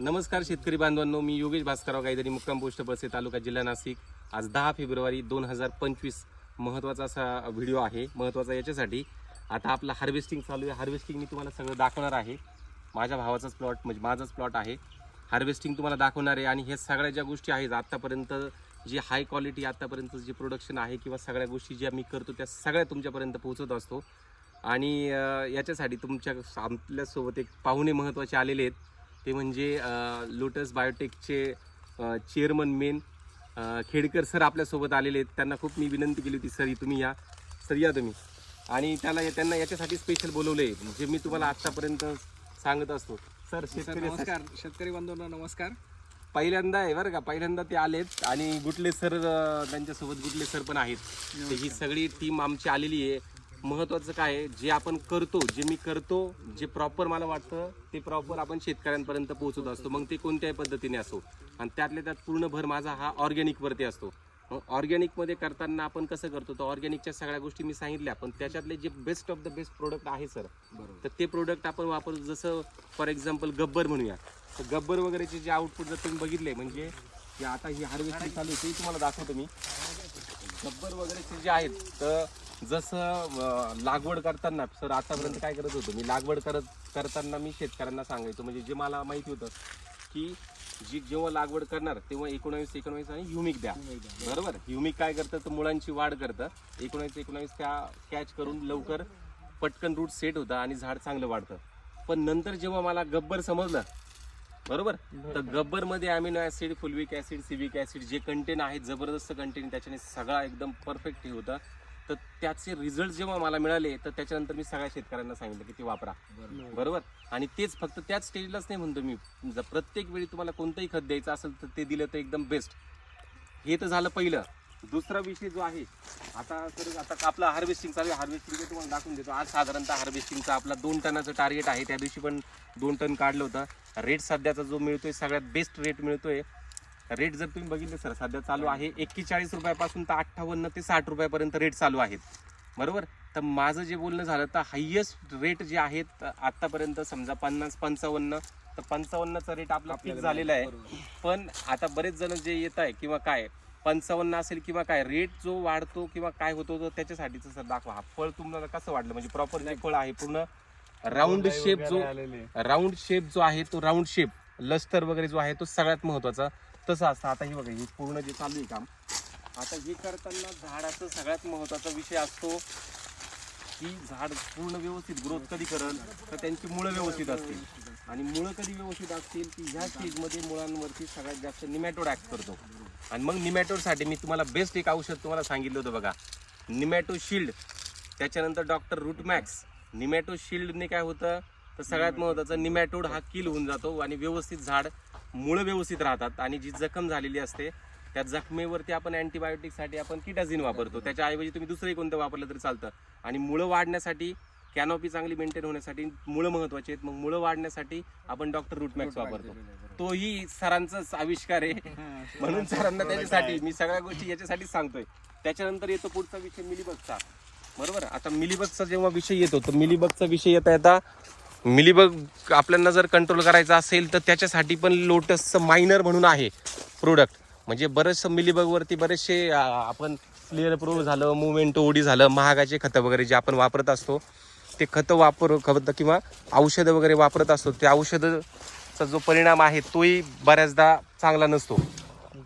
नमस्कार शेतकरी बांधवांनो मी योगेश भास्करराव गायदरी मुक्काम पोस्ट बसे तालुका जिल्हा नाशिक. आज दहा फेब्रुवारी दोन हजार पंचवीस महत्त्वाचा असा व्हिडिओ आहे. महत्त्वाचा याच्यासाठी आता आपला हार्वेस्टिंग चालू आहे. हार्वेस्टिंग मी तुम्हाला सगळं दाखवणार आहे. माझ्या भावाचाच प्लॉट म्हणजे माझाच प्लॉट आहे. हार्वेस्टिंग तुम्हाला दाखवणार आहे आणि हे सगळ्या ज्या गोष्टी आहेत आत्तापर्यंत जी हाय क्वालिटी आत्तापर्यंत जे प्रोडक्शन आहे किंवा सगळ्या गोष्टी ज्या मी करतो त्या सगळ्या तुमच्यापर्यंत पोहोचत असतो. आणि याच्यासाठी तुमच्या आपल्यासोबत एक पाहुणे महत्त्वाचे आलेले आहेत. ते म्हणजे लोटस बायोटेकचे चेअरमन मेन खेडकर सर आपल्यासोबत आलेले आहेत. त्यांना खूप मी विनंती केली होती सर तुम्ही या. सर या तुम्ही. आणि त्याला त्यांना याच्यासाठी स्पेशल बोलवलं आहे जे मी तुम्हाला आत्तापर्यंत सांगत असतो. सर शेतकरी नमस्कार. शेतकरी बांधवांना नमस्कार. पहिल्यांदा आहे बरं का पहिल्यांदा ते आलेत. आणि गुटले सर त्यांच्यासोबत गुटले सर पण आहेत. ही सगळी टीम आमची आलेली आहे. महत्त्वाचं काय आहे? जे आपण करतो जे मी करतो जे प्रॉपर मला वाटतं ते प्रॉपर आपण शेतकऱ्यांपर्यंत पोहोचवत असतो. मग ते कोणत्याही पद्धतीने असो. आणि त्यातल्या त्यात पूर्ण भर माझा हा ऑर्गॅनिकवरती असतो. मग ऑर्गॅनिकमध्ये करताना आपण कसं करतो? तर ऑर्गॅनिकच्या सगळ्या गोष्टी मी सांगितल्या पण त्याच्यातले जे best of the best product आहे सर तर ते प्रोडक्ट आपण वापरतो. जसं फॉर एक्झाम्पल गब्बर म्हणूया. तर गब्बर वगैरेचे जे आउटपुट जर तुम्ही बघितले म्हणजे आता ही हार्वेस्टिंग चालू आहे ते तुम्हाला दाखवतो मी. गब्बर वगैरेचे जे आहेत तर जसं लागवड करताना सर आतापर्यंत काय करत होतो? मी लागवड करत करताना मी शेतकऱ्यांना सांगायचो म्हणजे जे मला माहिती होतं की जी जेव्हा लागवड करणार तेव्हा एकोणावीस एकोणावीस आणि ह्युमिक द्या. बरोबर? ह्युमिक काय करतं? तर मुळांची वाढ करतं. एकोणावीस एकोणावीस त्या कॅच करून लवकर पटकन रूट सेट होतं आणि झाड चांगलं वाढतं. पण नंतर जेव्हा मला गब्बर समजलं बरोबर? तर गब्बरमध्ये amino acid fulvic acid civic acid जे कंटेन आहेत जबरदस्त कंटेन त्याच्याने सगळा एकदम परफेक्ट हे होता. तर त्याचे रिझल्ट जेव्हा मला मिळाले तर त्याच्यानंतर मी सगळ्या शेतकऱ्यांना सांगितलं की ते वापरा. बरोबर. आणि तेच फक्त त्याच स्टेजलाच नाही म्हणतो मी. प्रत्येक वेळी तुम्हाला कोणतंही खत द्यायचं असेल तर ते दिलं तर एकदम बेस्ट हे तर झालं पहिलं. दुसरा विषय जो आहे आता तर आता आपला हार्वेस्टिंग चालू आहे. हार्वेस्टिंग तुम्हाला दाखवून देतो. आज साधारणतः हार्वेस्टिंगचा आपला दोन टनाचं टार्गेट आहे. त्या दिवशी पण दोन टन काढलं होतं. रेट सध्याचा जो मिळतोय सगळ्यात बेस्ट रेट मिळतोय. रेट जर तुम्ही बघितले सर सध्या चालू आहे एक्केचाळीस रुपयापासून तर अठ्ठावन्न ते साठ रुपयापर्यंत रेट चालू आहेत. बरोबर? तर माझं जे बोलणं झालं तर हायेस्ट रेट जे आहेत आतापर्यंत समजा पन्नास पंचावन्न तर पंचावन्नचा रेट आपला फिक्स झालेला आहे. पण आता बरेच जण जे येत आहे किंवा काय पंचावन्न असेल किंवा काय रेट जो वाढतो किंवा काय होतो तो त्याच्यासाठीच सर दाखवा. हा फळ तुम्हाला कसं वाटलं? म्हणजे प्रॉपर जे फळ आहे पूर्ण राऊंड शेप जो राऊंड शेप जो आहे तो राऊंड शेप लस्टर वगैरे जो आहे तो सगळ्यात महत्त्वाचा. तसं असतं. आता हे बघा हे पूर्ण जे चालू आहे काम आता हे करताना झाडाचा सगळ्यात महत्त्वाचा विषय असतो की झाड पूर्ण व्यवस्थित ग्रोथ कधी करल तर त्यांची मुळं व्यवस्थित असतील. आणि मुळं कधी व्यवस्थित असतील की ह्या स्टेजमध्ये मुळांवरती सगळ्यात जास्त निमॅटोड ॲक्ट करतो. आणि मग निमॅटोडसाठी मी तुम्हाला बेस्ट एक औषध तुम्हाला सांगितलं होतं बघा. निमॅटो शिल्ड त्याच्यानंतर डॉक्टर रूटमॅक्स निमॅटो शिल्डने काय होतं? तर सगळ्यात महत्त्वाचं निमॅटोड हा किल होऊन जातो आणि व्यवस्थित झाड मुळं व्यवस्थित राहतात. आणि जी जखम झालेली असते त्या जखमेवरती आपण अँटीबायोटिकसाठी आपण किटाझिन वापरतो. त्याच्याऐवजी तुम्ही दुसरंही कोणतं वापरलं तरी चालतं. आणि मुळं वाढण्यासाठी कॅनॉपी चांगली मेंटेन होण्यासाठी मुळं महत्वाची आहेत. मग मुळं वाढण्यासाठी आपण डॉक्टर रूटमॅक्स वापरतो. तोही सरांचाच आविष्कार आहे. म्हणून सरांना त्याच्यासाठी मी सगळ्या गोष्टी याच्यासाठीच सांगतोय. त्याच्यानंतर येतो पुढचा विषय मिलीबगचा. बरोबर? आता मिलीबगचा जेव्हा विषय येतो तर मिलीबगचा विषय येता येता मिलीबग आपल्याला जर कंट्रोल करायचा असेल तर त्याच्यासाठी पण लोटसचं मायनर म्हणून आहे प्रोडक्ट म्हणजे बरेचसं मिलीबगवरती बरेचसे आपण क्लिअर प्रो झालं मुवमेंट ओडी झालं महागाचे खतं वगैरे जे आपण वापरत असतो ते खतं वापर खतं किंवा औषधं वगैरे वापरत असतो त्या औषधाचा जो परिणाम आहे तोही बऱ्याचदा चांगला नसतो.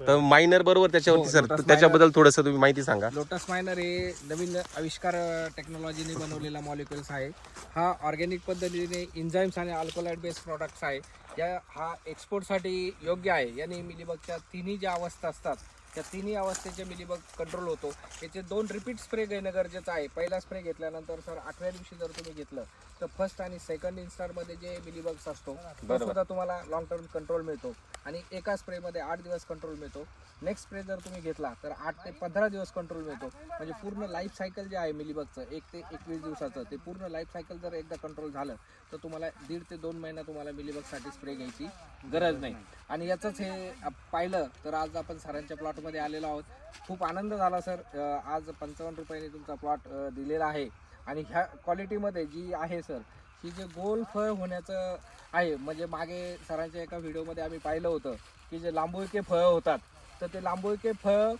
तर मायनर बरोबर त्याच्यावरती सर तर त्याच्याबद्दल थोडंसं तुम्ही माहिती सांगा. लोटस मायनर हे नवीन आविष्कार टेक्नॉलॉजीने बनवलेला मॉलिक्युल्स आहे. हा ऑर्गॅनिक पद्धतीने इंझाईम्स आणि अल्कोलाइड बेस्ड प्रॉडक्ट्स आहे. या हा एक्सपोर्टसाठी योग्य आहे. याने मिलीबगच्या तिन्ही ज्या अवस्था असतात त्या तिन्ही अवस्थेचे मिलीबग कंट्रोल होतो. याचे दोन रिपीट स्प्रे घेणं गरजेचं आहे. पहिला स्प्रे घेतल्यानंतर सर आठव्या दिवशी जर तुम्ही घेतलं तर फर्स्ट आणि सेकंड इन्स्टारमध्ये जे मिलीबग्स असतो तो. सुद्धा तुम्हाला लॉंग टर्म कंट्रोल मिळतो. आणि एका स्प्रेमध्ये आठ दिवस कंट्रोल मिळतो. नेक्स्ट स्प्रे जर तुम्ही घेतला तर आठ ते पंधरा दिवस कंट्रोल मिळतो. म्हणजे पूर्ण लाईफ सायकल जे आहे मिलीबगचं एक ते एकवीस दिवसाचं ते पूर्ण लाईफ सायकल जर एकदा कंट्रोल झालं तर तुम्हाला दीड ते दोन महिना तुम्हाला मिलीबगसाठी स्प्रे घ्यायची गरज नाही. आणि याचंच हे पाहिलं तर आज आपण सरांच्या प्लॉटमध्ये आलेलो आहोत. खूप आनंद झाला सर. आज पंचावन्न रुपयाने तुमचा प्लॉट दिलेला आहे. आणि ह्या क्वालिटीमध्ये जी आहे सर की जे गोल फळ होण्याचं आहे म्हणजे मागे सरांच्या एका व्हिडिओमध्ये आम्ही पाहिलं होतं की जे लांबुळके फळं होतात तर ते लांबुळके फळ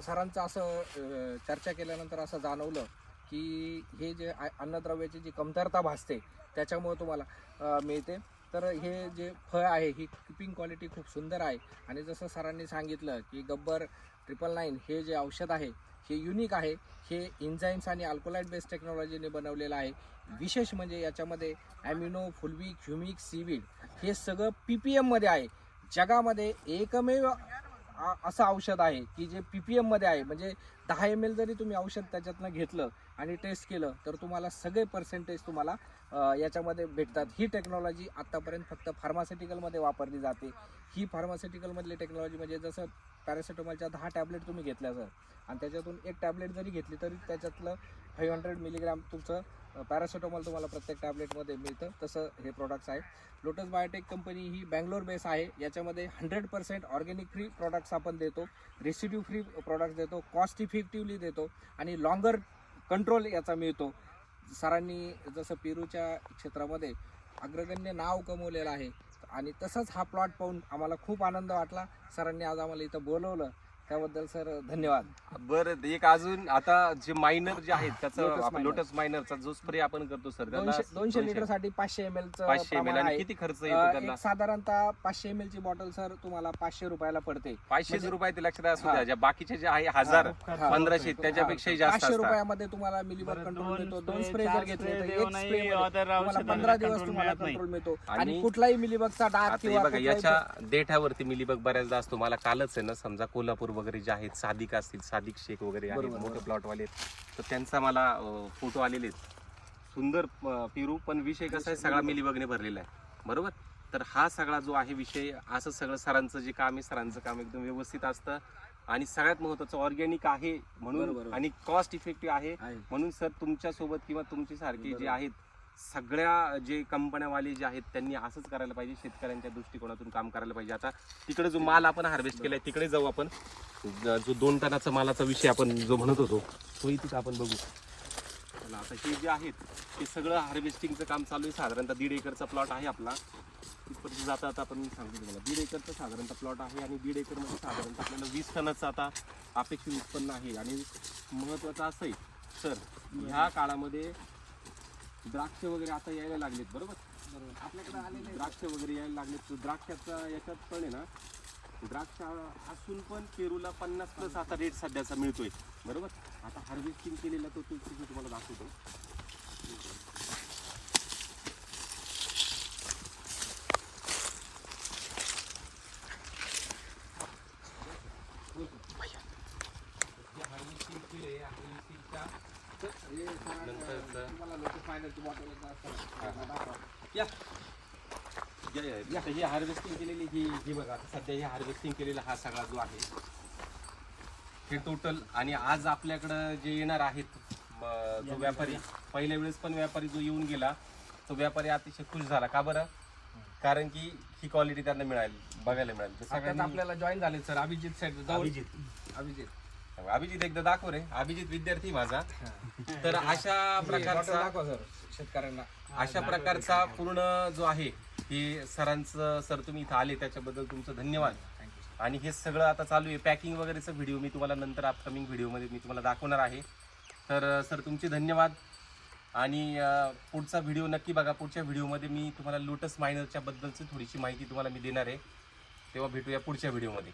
सरांचं असं चर्चा केल्यानंतर असं जाणवलं की हे जे अन्नद्रव्याची जी कमतरता भासते त्याच्यामुळे तुम्हाला मिळते. तर हे जे फळ आहे ही किपिंग क्वालिटी खूप सुंदर आहे. आणि जसं सरांनी सांगितलं की गब्बर ट्रिपल नाईन हे जे औषध आहे हे युनिक आहे. हे इन्झाईम्स आणि अल्कोलाईट बेस्ड टेक्नॉलॉजीने बनवलेलं आहे. विशेष म्हणजे याच्यामध्ये ॲमिनो फुलविक ह्युमिक सीविड हे सगळं पी पी एममध्ये आहे. जगामध्ये एकमेव असं औषध आहे की जे पी पी एममध्ये आहे. म्हणजे दहा एम एल जरी तुम्ही औषध त्याच्यातनं घेतलं आणि टेस्ट केलं तर तुम्हाला सगळे पर्सेंटेज तुम्हाला याच्यामध्ये भेटतात. ही टेक्नॉलॉजी आत्तापर्यंत फक्त फार्मास्युटिकलमध्ये वापरली जाते. ही फार्मास्युटिकलमधली टेक्नॉलॉजी म्हणजे जसं पॅरासिटामॉलच्या दहा टॅबलेट तुम्ही घेतल्या सर आणि त्याच्यातून एक टॅबलेट जरी घेतली तरी त्याच्यातलं फाईव्ह हंड्रेड मिलीग्राम तुमचं पॅरासिटॉमॉल तुम्हाला प्रत्येक टॅबलेटमध्ये मिळतं. तसं हे प्रोडक्ट्स आहे लोटस बायोटेक कंपनी ही बँगलोर बेस आहे. याच्यामध्ये hundred percent organic free products आपण देतो. रेसिड्यू फ्री प्रॉडक्ट्स देतो. कॉस्ट इफेक्टिव्हली देतो आणि लॉंगर कंट्रोल याचा मिळतो. सरांनी जसं पेरूच्या क्षेत्रामध्ये अग्रगण्य नाव कमवलेलं आहे आणि तसंच हा प्लॉट पाहून आम्हाला खूप आनंद वाटला. सरांनी आज आम्हाला इथं बोलवलं. त्याबद्दल सर धन्यवाद बरं एक अजून आता जे मायनर जे आहेत त्याचं Lotus minor. लोटस मायनरचा जो स्प्रे आपण करतो सर त्याला दोनशे दोनशे लिटरसाठी पाचशे एम एल पाचशे एम प्रमाण आणि किती खर्च येतो त्याला साधारणतः पाचशे एम एल ची बॉटल सर तुम्हाला पाचशे रुपयाला पडते पाचशे म्हणजे- रुपये ते लक्षात असू हा. द्या ज्या बाकीचे जे आहे हजार हा. पंधराशे त्याच्यापेक्षाही जास्त पाचशे असतात रुपयामध्ये तुम्हाला मिलीवर बरं, कंट्रोल मिळतो दोन स्प्रे जर घेतले तर एक स्प्रे तुम्हाला पंधरा दिवस तुम्हाला. कंट्रोल मिळतो आणि- आणि कुठलाही मिलीबगचा डाग आता हे किंवा बघा कुठलाही- याच्या देठावरती मिलीबग बऱ्याचदा असतो मला कालच आहे ना समजा कोल्हापूर वगैरे जे आहेत सादिक असतील सादिक शेख वगैरे आहेत मोठे. प्लॉटवाले तर त्यांचा मला फोटो आलेले आहेत सुंदर पेरू पण विषय कसा आहे सगळा मिलीबगने भरलेला आहे बरोबर तर हा सगळा जो आहे विषय असं सगळं सरांचं जे काम आहे सरांचं काम एकदम व्यवस्थित असतं आणि सगळ्यात महत्वाचं ऑर्गॅनिक आहे म्हणून. आणि कॉस्ट इफेक्टिव्ह आहे. म्हणून सर तुमच्यासोबत किंवा तुमची सारखे जे. आहेत सगळ्या जे कंपन्यावाले जे आहेत त्यांनी असंच करायला पाहिजे शेतकऱ्यांच्या दृष्टिकोनातून काम करायला पाहिजे. आता तिकडे जो माल आपण हार्वेस्ट केलाय तिकडे जाऊ आपण. ज- जो दोन टनाचा मालाचा विषय आपण जो म्हणत होतो तो तिथं आपण बघू. आता हे जे आहेत ते सगळं हार्वेस्टिंगचं काम चालू आहे. साधारणतः दीड एकरचा प्लॉट आहे आपला. तिथपर्यंत जाता आता आपण सांगतो तुम्हाला. दीड एकरचा साधारणतः प्लॉट आहे आणि दीड एकरमध्ये साधारणतः आपल्याला वीस टनाचं आता अपेक्षित उत्पन्न आहे. आणि महत्त्वाचं असं आहे सर ह्या काळामध्ये द्राक्ष वगैरे आता यायला लागलेत बरोबर? आपल्याकडे आलेले द्राक्ष वगैरे यायला लागलेत. द्राक्षाचा याच्यात पण आहे ना द्राक्ष असून पण पेरूला पन्नास प्लस आता रेट सध्याचा मिळतोय. बरोबर? आता हार्वेस्टिंग केलेला तो तुम्हाला दाखवतो. या. या, या, या. आता ही हार्वेस्टिंग केलेली ही ही बघा आता सध्या ही हार्वेस्टिंग केलेला हा सगळा जो आहे हे टोटल आणि आज आपल्याकडं जे येणार आहेत म, जो व्यापारी पहिल्या वेळेस पण व्यापारी जो येऊन गेला तो व्यापारी अतिशय खुश झाला. का बरं? कारण की ही क्वालिटी त्यांना मिळाली बघायला मिळाली. तर सगळ्यात सगळ्यांनी आपल्याला जॉईन झाले सर अभिजित साहेब जाऊ- अभिजित. अभिजित. अभिजित एकदा दाखव रे. अभिजित विद्यार्थी माझा. तर अशा प्रकारचा दाखवा सर शेतकऱ्यांना. अशा प्रकारचा पूर्ण जो आहे हे सरांचं सर तुम्ही इथं आले त्याच्याबद्दल तुमचं धन्यवाद. आणि हे सगळं आता चालू आहे. पॅकिंग वगैरेचा व्हिडिओ मी तुम्हाला नंतर अपकमिंग व्हिडिओमध्ये मी तुम्हाला दाखवणार आहे. तर सर तुमचे धन्यवाद. आणि पुढचा व्हिडिओ नक्की बघा. पुढच्या व्हिडिओमध्ये मी तुम्हाला लोटस मायनरच्या बद्दलची थोडीशी माहिती तुम्हाला मी देणार आहे. तेव्हा भेटूया पुढच्या व्हिडिओमध्ये